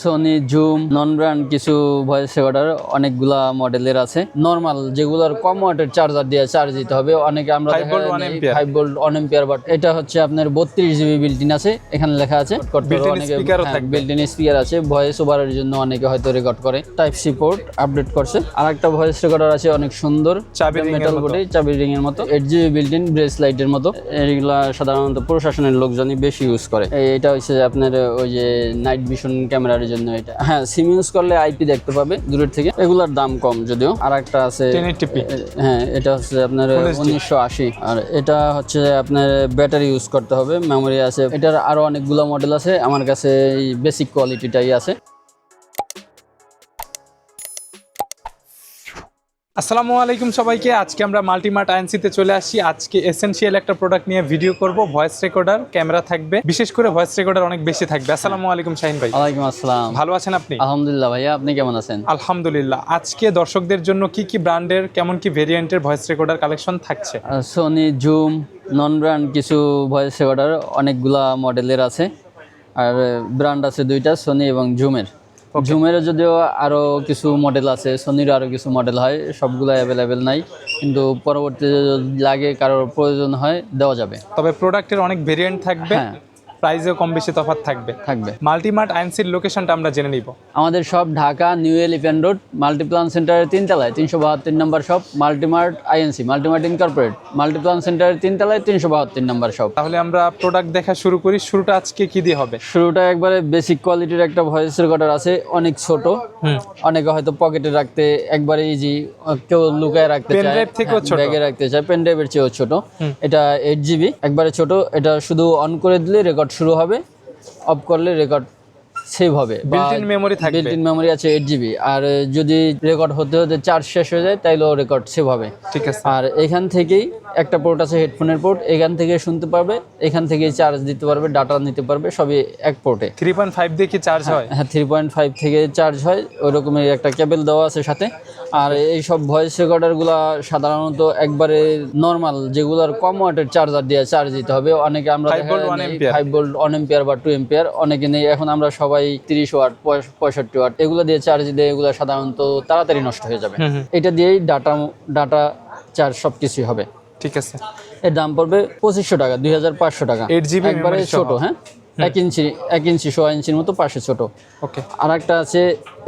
Sony zoom non brand কিছু voice recorder অনেকগুলা মডেলের আছে। নর্মাল যেগুলোর কম ওয়াটের চার্জার দিয়ে চার্জ দিতে হবে অনেকে আমরা। Five volt one ampere but এটা হচ্ছে আপনার বত্রিশ জিবি বিল্টিন আছে এখানে লেখা আছে। Speaker বিল্টিন স্পিকার আছে ভয়েস ওভারের জন্য অনেকে হয়তো রেকর্ড করে। টাইপ সি পোর্ট আপডেট করছে। আর একটা ভয়েস রেকর্ডার আছে অনেক সুন্দর। চাবি মেটাল। বডি চাবি রিং এর মতো। এইট জিবি বিল্টিন ব্রেস লাইটের মতো। এগুলা সাধারণত প্রশাসনের লোকজনই বেশি ইউজ করে। এটা হচ্ছে আপনার ওই যে নাইট ভিশন ক্যামেরার জন্য এটা। হ্যাঁ সিম ইউজ করলে আইপি দেখতে পাবে দূরের থেকে। এগুলার দাম কম যদিও। আর একটা আছে হ্যাঁ এটা হচ্ছে আপনার উনিশশো আশি। আর এটা হচ্ছে আপনার ব্যাটারি ইউজ করতে হবে মেমোরি আছে। এটার আরও অনেকগুলো মডেল আছে। আমার কাছে এই বেসিক কোয়ালিটিটাই আছে। আসসালামু আলাইকুম সবাইকে। আজকে আমরা মাল্টিমার্ট আইএনসিতে চলে আসি। আজকে এসেনশিয়াল একটা প্রোডাক্ট নিয়ে ভিডিও করব। ভয়েস রেকর্ডার ক্যামেরা থাকবে। বিশেষ করে ভয়েস রেকর্ডার অনেক বেশি থাকবে। আসসালামু আলাইকুম শাহিন ভাই। ওয়ালাইকুম আসসালাম। ভালো আছেন আপনি? আলহামদুলিল্লাহ ভাইয়া আপনি কেমন আছেন? আলহামদুলিল্লাহ। আজকে দর্শকদের জন্য কি কি ব্র্যান্ডের কেমন কি ভেরিয়েন্টের ভয়েস রেকর্ডার কালেকশন থাকছে? সোনি জুম নন ব্র্যান্ড কিছু ভয়েস রেকর্ডার অনেকগুলা মডেলের আছে। আর ব্র্যান্ড আছে দুইটা সোনি এবং জুমের জুমের যদিও আরও কিছু মডেল আছে সোনির আরও কিছু মডেল হয় সবগুলো অ্যাভেলেবেল নাই কিন্তু পরবর্তীতে যদি লাগে কারোর প্রয়োজন হয় দেওয়া যাবে। তবে প্রোডাক্টের অনেক ভেরিয়েন্ট থাকবে। হ্যাঁ। প্রাইসেও কম বেশি তফাৎ থাকবে। থাকবে। মাল্টিমার্ট আইএনসির লোকেশনটা আমরা জেনে নিব। আমাদের সব Dhaka new elephant road Multiplan সেন্টারের তিনতলায় তিনশো বাহাত্তর নম্বর shop Multimart INC Multimart incorporate Multiplan সেন্টারের তিনতলায় তিনশো বাহাত্তর নম্বর শপ। তাহলে আমরা প্রোডাক্ট দেখা শুরু করি শুরুটা আজকে কি দিয়ে হবে? শুরুটা একবারে বেসিক কোয়ালিটির একটা ভয়েস রেকর্ডার আছে অনেক ছোট। অনেকে হয়তো পকেটে রাখতে একবারে ইজি কেউ লুকায় রাখতে চায় ছোট। ব্যাগে রাখতে চায় পেন ড্রাইভের চেয়েও ছোট। এটা এইট জিবি একবারে ছোট এটা শুধু অন করে দিলে রেকর্ড শুরু হবে। অফ করলে রেকর্ড সেভ হবে Built-in memory থাকবে। বিল্ট ইন মেমোরি আছে এইট জিবি আর যদি রেকর্ড হতে হতে চার্জ শেষ হয়ে যায় তাইলেও রেকর্ড সেভ হবে ঠিক আছে। আর এখান থেকেই একটা পোর্ট আছে হেডফোনের পোর্ট এখান থেকে শুনতে পারবে এখান থেকেই চার্জ দিতে পারবে ডাটা নিতে পারবে সবই এক পোর্টে থ্রি পয়েন্ট ফাইভ দিয়ে কি চার্জ হয়? হ্যাঁ থ্রি পয়েন্ট ফাইভ থেকে চার্জ হয় ওই রকমের একটা কেবল দেওয়া আছে সাথে। আর এই সব ভয়েস রেকর্ডারগুলো সাধারণত একবারে নর্মাল যেগুলোর কম ওয়াটের চার্জার দিয়ে চার্জ দিতে হবে। অনেকে আমরা Five volt, one ampere। Five volt one ampere বা টু এম্পিয়ার অনেকে নেই। এখন আমরা সবাই তিরিশ ওয়াট পঁয়ষট্টি ওয়াট এগুলো দিয়ে চার্জ দিলে এগুলো সাধারণত তাড়াতাড়ি নষ্ট হয়ে যাবে। এটা দিয়েই ডাটা ডাটা চার্জ সব কিছুই হবে। ঠিক আছে। এর দাম পড়বে পঁচিশশো টাকা দুই হাজার পাঁচশো টাকা। 8 GB একবারে। ছোট হ্যাঁ? এক ইঞ্চি এক ইঞ্চি সোয়া ইঞ্চির মতো পাশে ছোট। ওকে। আর একটা আছে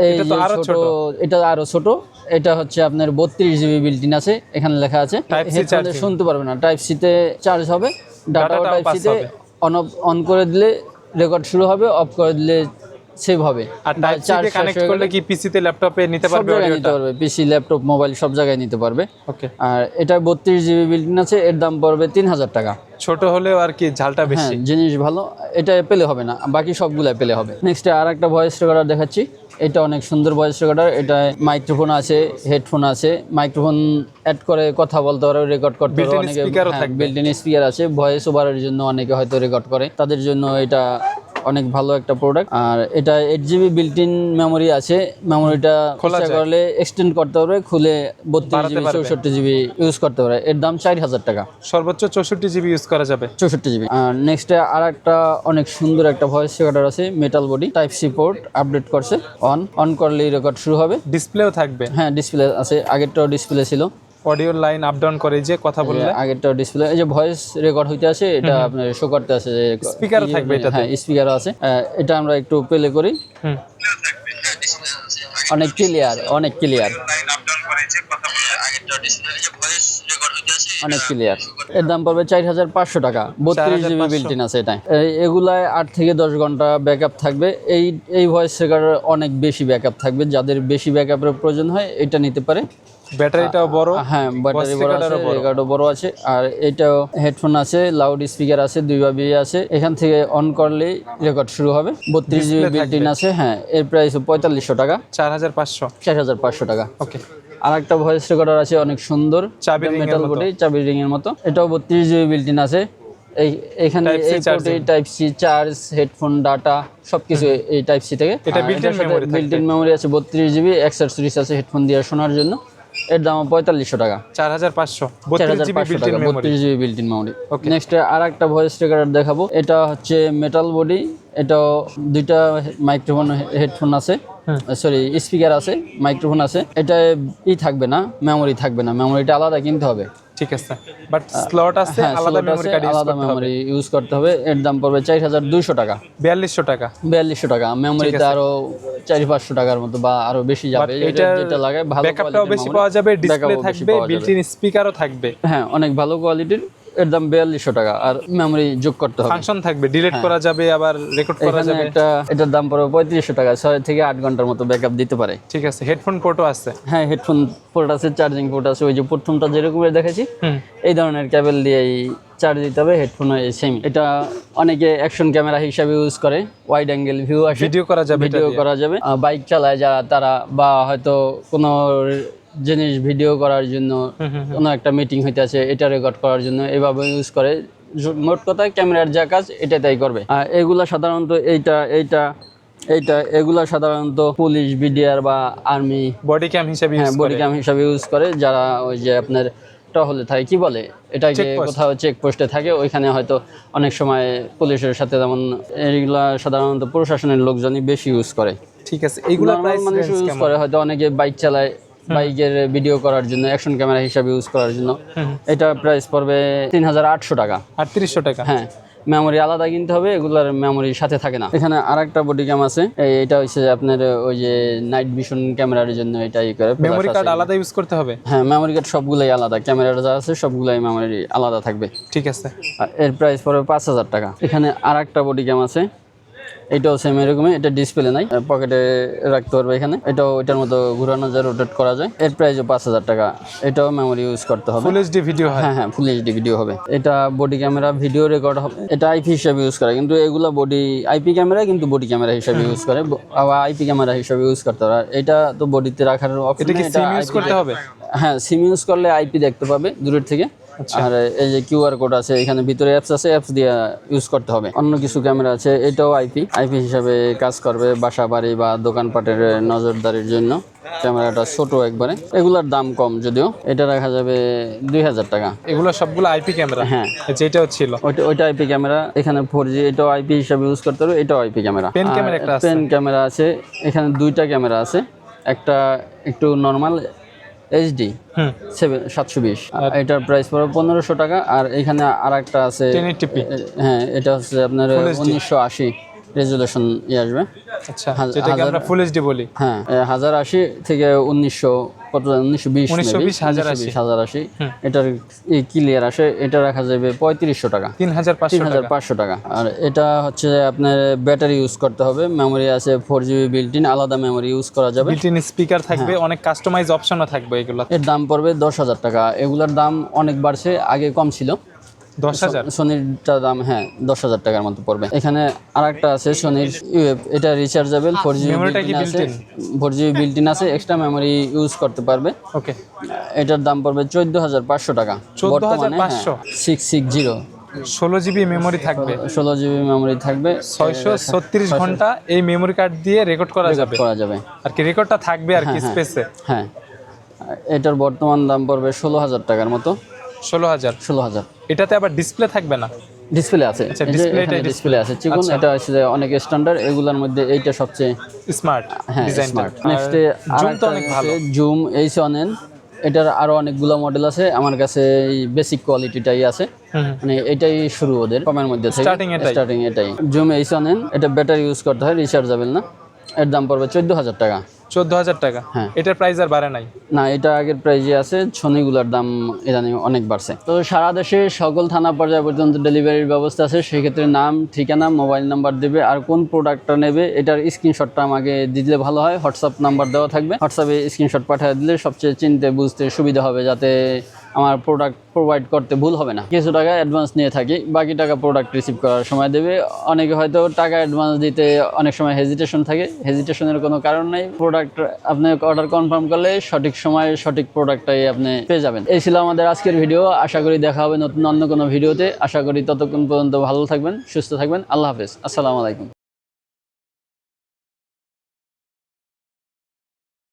এই এটা আরও ছোট। এটা আরও ছোট। এটা হচ্ছে আপনার বত্রিশ জিবি বিল্টিন আছে এখানে লেখা আছে। শুনতে পারবে না টাইপ সিতে চার্জ হবে টাও টাইপ সিতে। অন অন করে দিলে রেকর্ড শুরু হবে অফ করে দিলে সেভ হবে আর টাইপ সি charge কানেক্ট করলে কি পিসিতে ল্যাপটপে নিতে পারবে নিতে পারবে। পিসি ল্যাপটপ মোবাইল সব জায়গায় নিতে পারবে। ওকে আর এটা বত্রিশ জিবি বিল্টিন আছে এর দাম পড়বে তিন হাজার টাকা। ছোট হলেও আর কি ঝালটা হ্যাঁ বেশি। জিনিস ভালো এটা পেলে হবে না বাকি সবগুলো পেলে হবে। নেক্সট আর একটা ভয়েস রেকর্ডার দেখাচ্ছি। এটা অনেক সুন্দর ভয়েস রেকর্ডার এটা মাইক্রোফোন আছে হেডফোন আছে। মাইক্রোফোন অ্যাড করে কথা বলতে পারো রেকর্ড করতে পারো অনেকে। speaker বিল্ট ইন স্পিকার আছে ভয়েস ওভারের জন্য অনেকে হয়তো রেকর্ড করে। তাদের জন্য এটা অনেক ভালো একটা প্রোডাক্ট আর এটা eight GB built in memory আছে। মেমোরিটা খোলা করলে এক্সটেন্ড করতে পারবে খুলে বত্রিশ জিবি চৌষট্টি জিবি ইউজ করতে পারে এর দাম চার হাজার টাকা। সর্বোচ্চ চৌষট্টি জিবি ইউজ করা যাবে। চৌষট্টি জিবি আর নেক্সটে আর একটা অনেক সুন্দর একটা ভয়েস রেকর্ডার আছে metal body type C port update করছে। অন অন করলেই রেকর্ড শুরু হবে। ডিসপ্লেও থাকবে। হ্যাঁ ডিসপ্লে আছে। আগেরটাও ডিসপ্লে ছিল। অডিও লাইন আপ ডাউন করে যে কথা বললে। আগেরটাও ডিসপ্লে এই যে ভয়েস রেকর্ড হইতে আছে এটা আপনার শো করতে আছে যে ও ইয়ে- থাকবে এটাতে? হ্যাঁ স্পিকারও আছে। এটা আমরা একটু প্লে করি। অনেক ক্লিয়ার অনেক ক্লিয়ার অনেক ক্লিয়ার এর দাম পড়বে চার হাজার পাঁচশো টাকা। বত্রিশ জিবি 4500 বিল্টিন আছে এটা এগুলায় আট থেকে দশ ঘণ্টা ব্যাকআপ থাকবে। এই এই ভয়েস রেকর্ডার অনেক বেশি ব্যাকআপ থাকবে। যাদের বেশি ব্যাকআপের প্রয়োজন হয় এটা নিতে পারে। ব্যাটারিটাও বড় হ্যাঁ ব্যাটারি বড় আছে। রেকর্ডও বড় আছে আর এটাও হেডফোন আছে লাউড স্পিকার আছে দুই ভাবে আছে। এখান থেকে অন করলেই রেকর্ড শুরু হবে বত্রিশ জিবি বিল্টিন আছে হ্যাঁ এর প্রাইস পঁয়তাল্লিশশো টাকা। চার হাজার পাঁচশো। চার হাজার পাঁচশো টাকা। ওকে আর একটা ভয়েস রেকর্ডার আছে অনেক সুন্দর চাবি মেটাল। বডি চাবি রিং এর মতো। এটাও বত্রিশ জিবি বিল্টিন আছে। এই এখানে এই পোর্টে type C charge headphone data সবকিছু এই টাইপ সি থেকে। এটা বিল্ট ইন মেমোরি আছে বত্রিশ জিবি অ্যাক্সেসরিজ আছে হেডফোন দিয়ে শোনার জন্য। এর দাম পঁয়তাল্লিশশো টাকা। চার হাজার পাঁচশো বত্রিশ GB built in memory. Next আর একটা ভয়েস রেকর্ডার দেখাবো। এটা হচ্ছে মেটাল বডি এটা দুইটা মাইক্রোফোন হেডফোন আছে। সরি স্পিকার আছে মাইক্রোফোন আছে। এটা ই থাকবে না মেমোরি থাকবে না। মেমোরিটা আলাদা কিনতে হবে। ঠিক আছে। বাট স্লট আছে হ্যাঁ আলাদা মেমরি কার্ড আলাদা মেমরি ইউজ করতে হবে। এর দাম পড়বে চার হাজার দুইশো টাকা। বিয়াল্লিশশো টাকা। বিয়াল্লিশশো টাকা। মেমোরিতে আরও চারি পাঁচশো টাকার মতো বা আরও বেশি যাবে। এটা যেটা লাগে ভালো ব্যাকআপটাও বেশি পাওয়া যাবে ডিসপ্লে থাকবে বিল্ট ইন স্পিকারও থাকবে। হ্যাঁ অনেক ভালো কোয়ালিটির এর দাম বিয়াল্লিশশো টাকা আর মেমোরি যোগ করতে হবে। ফাংশন থাকবে ডিলিট করা যাবে আবার রেকর্ড করা হ্যাঁ। যাবে। একটা এটার দাম পড়বে পঁয়ত্রিশশো টাকা ছয় থেকে আট ঘণ্টার মতো ব্যাকআপ দিতে পারে। ঠিক আছে হেডফোন পোর্টও আছে। হ্যাঁ হেডফোন পোর্ট আছে চার্জিং পোর্ট আছে ওই যে প্রথমটা যেরকম দেখেছি এই ধরনের কেবল দিয়েই চার্জ দিতে হবে হেডফোন সেম এটা অনেকে অ্যাকশন ক্যামেরা হিসাবে ইউজ করে ওয়াইড অ্যাঙ্গেল ভিউ আসে। ভিডিও করা যাবে ভিডিও করা যাবে। বাইক চালায় যারা তারা বা হয়তো কোনো জিনিস ভিডিও করার জন্য কোনো একটা মিটিং হইতে আছে এটা রেকর্ড করার জন্য এভাবে ইউজ করে। মোট কথা ক্যামেরার যা কাজ এটা তাই করবে। আর এগুলা সাধারণত এইটা এইটা এইটা এগুলা সাধারণত পুলিশ বিডিআর বা আর্মি বডি ক্যাম হিসেবে হ্যাঁ বডি ক্যাম হিসাবে ইউজ করে। যারা ওই যে আপনার টহলে থাকে কি বলে? এটাকে Checkpost. কোথাও চেক পোস্টে থাকে ওইখানে হয়তো অনেক সময় পুলিশের সাথে যেমন এইগুলা সাধারণত প্রশাসনের লোকজনই বেশি ইউজ করে। ঠিক আছে এইগুলা মানুষ ইউজ করে হয়তো অনেকে বাইক চালায় বাইকের ভিডিও করার জন্য অ্যাকশন ক্যামেরা হিসাবে ইউজ করার জন্য। এটা প্রাইস পড়বে তিন হাজার আটশো টাকা। আটত্রিশশো টাকা? হ্যাঁ মেমোরি আলাদা কিনতে হবে এগুলার মেমোরি সাথে থাকে না। এখানে আরেকটা বডি ক্যাম আছে এটা হচ্ছে আপনার ওই যে নাইট ভিশন ক্যামেরার জন্য এটা ই করে মেমোরি কার্ড আলাদা ইউজ করতে হবে? হ্যাঁ মেমোরি কার্ড সবগুলাই আলাদা ক্যামেরার যা আছে সবগুলাই মেমোরি আলাদা থাকবে। ঠিক আছে। এর প্রাইস পড়বে পাঁচ হাজার টাকা। এখানে আর একটা বডি ক্যাম আছে এটাও সেম এরকমই এটা ডিসপ্লে নাই পকেটে রাখতে পারবে এখানে। এটাও এটার মতো ঘুরানো যায় রোটেট করা যায়। এর প্রাইসও পাঁচ হাজার টাকা। এটাও মেমোরি ইউজ করতে হবে। ফুল এইচডি ভিডিও হয়। হ্যাঁ হ্যাঁ ফুল এইচডি ভিডিও হবে। এটা বডি ক্যামেরা ভিডিও রেকর্ড হবে। এটা আইপি হিসাবে ইউজ করে কিন্তু এগুলো বডি আইপি ক্যামেরা কিন্তু বডি ক্যামেরা হিসাবে ইউজ করে। আবার আইপি ক্যামেরা হিসাবে ইউজ করতে আর এটা তো বডিতে রাখার অপশন এটা সিম ইউজ করতে হবে? হ্যাঁ সিম ইউজ করলে আইপি দেখতে পাবে দূরের থেকে। আর এই যে কিউআর কোড আছে এখানে ভিতরে অ্যাপস আছে অ্যাপস দিয়ে ইউজ করতে হবে। অন্য কিছু ক্যামেরা আছে এটাও আইপি আইপি হিসাবে কাজ করবে বাসা বাড়ি বা দোকানপাটের নজরদারির জন্য। ক্যামেরাটা ছোট একবারে। এগুলার দাম কম যদিও। এটা রাখা যাবে দুই হাজার টাকা। এগুলো সবগুলো আইপি ক্যামেরা হ্যাঁ। যেটাও ছিল? ওইটা ওইটা আইপি ক্যামেরা এখানে ফোর জি এটাও আইপি হিসাবে ইউজ করতে হবে এটাও আইপি ক্যামেরা Pen camera একটা পেন ক্যামেরা আছে। এখানে দুইটা ক্যামেরা আছে। একটা একটু নর্মাল এইচডি সেভেন সাতশো বিশ। এটার প্রাইস পড়বে পনেরোশো টাকা। আর এখানে আর একটা আছে হ্যাঁ এটা হচ্ছে আপনার উনিশশো আশি। রেজুলেশন ইয়ে আসবে। আচ্ছা হাজার- যেটাকে আমরা ফুল এইচডি বলি। হ্যাঁ হাজার আশি থেকে উনিশশো কত উনিশশো বিশ 1920, হাজার আশি। হাজার আশি। এটার ক্লিয়ার আসে এটা রাখা যাবে পঁয়ত্রিশশো টাকা। তিন হাজার তিন হাজার টাকা পাঁচশো টাকা। আর এটা হচ্ছে আপনার ব্যাটারি ইউজ করতে হবে। মেমোরি আছে ফোর জিবি বিল্টিন আলাদা মেমোরি ইউজ করা যাবে। বিল্ট ইন স্পিকার থাকবে হ্যাঁ। অনেক কাস্টমাইজ অপশনও থাকবে এগুলো এর দাম পড়বে দশ হাজার টাকা। এগুলোর দাম অনেক বাড়ছে আগে কম ছিল। দশ হাজার? সোনিরটা দাম হ্যাঁ দশ হাজার টাকার মতো পড়বে। এখানে আর একটা আছে সোনির ইউএফ এটা রিচার্জেবল ফোর জিবি আছে। ফোর জিবি বিল্টিন আছে এক্সট্রা মেমোরি ইউজ করতে পারবে। ওকে এটার দাম পড়বে চোদ্দ হাজার পাঁচশো টাকা। 14,500? সিক্স সিক্স জিরো ষোলো জিবি মেমোরি থাকবে। ষোলো জিবি মেমোরি থাকবে। ছয়শো ছত্রিশ ঘণ্টা এই মেমোরি কার্ড দিয়ে রেকর্ড করা যাবে। করা যাবে। আর কি রেকর্ডটা থাকবে আর কি স্পেসে হ্যাঁ। এটার বর্তমান দাম পড়বে ষোলো হাজার টাকার মতো। ষোলো হাজার। ষোলো হাজার। এটাতে আবার ডিসপ্লে থাকবে না? ডিসপ্লে আছে। আচ্ছা, display টাই ডিসপ্লে আছে। চিকুন এটা হচ্ছে যে অনেক স্ট্যান্ডার্ড এগুলোর মধ্যে এইটা সবচেয়ে স্মার্ট হ্যাঁ স্মার্ট নেক্সট জুম তো অনেক ভালো। জুম এইচ ওয়ান এন এটার আরও অনেকগুলো মডেল আছে। আমার কাছে এই বেসিক কোয়ালিটিটাই আছে। মানে এটাই শুরু ওদের কমের মধ্যে থেকে। Starting এটাই। স্টার্টিং এটাই। জুম এইচ ওয়ান এটা ব্যাটারি ইউজ করতে হয় রিচার্জেবল না। এর দাম পড়বে চোদ্দ হাজার টাকা। চোদ্দ হাজার টাকা। হ্যাঁ। এটার প্রাইস আর বাড়ে নাই? না এটা আগের প্রাইজে আছে ছনিগুলার দাম ইদানিং অনেক বাড়ছে। তো সারা দেশে সকল থানা পর্যায় পর্যন্ত ডেলিভারির ব্যবস্থা আছে সেক্ষেত্রে নাম ঠিকানা মোবাইল নাম্বার দেবে আর কোন প্রোডাক্টটা নেবে এটার স্ক্রিনশটটা আমাকে দিলে ভালো হয় হোয়াটসঅ্যাপ নাম্বার দেওয়া থাকবে। হোয়াটসঅ্যাপে স্ক্রিনশট পাঠিয়ে দিলে সবচেয়ে চিনতে বুঝতে সুবিধা হবে যাতে আমার প্রোডাক্ট প্রোভাইড করতে ভুল হবে না। কিছু টাকা অ্যাডভান্স নিয়ে থাকি, বাকি টাকা প্রোডাক্ট রিসিভ করার সময় দেবে। অনেকে হয়তো টাকা অ্যাডভান্স দিতে অনেক সময় হেজিটেশন থাকে। হেজিটেশনের কোনো কারণ নেই। প্রোডাক্ট আপনি অর্ডার কনফার্ম করলে সঠিক সময়ে সঠিক প্রোডাক্টটাই আপনি পেয়ে যাবেন। এই ছিল আমাদের আজকের ভিডিও আশা করি দেখা হবে নতুন অন্য কোনো ভিডিওতে আশা করি ততক্ষণ পর্যন্ত ভালো থাকবেন, সুস্থ থাকবেন। আল্লাহ হাফেজ। আসসালামু আলাইকুম।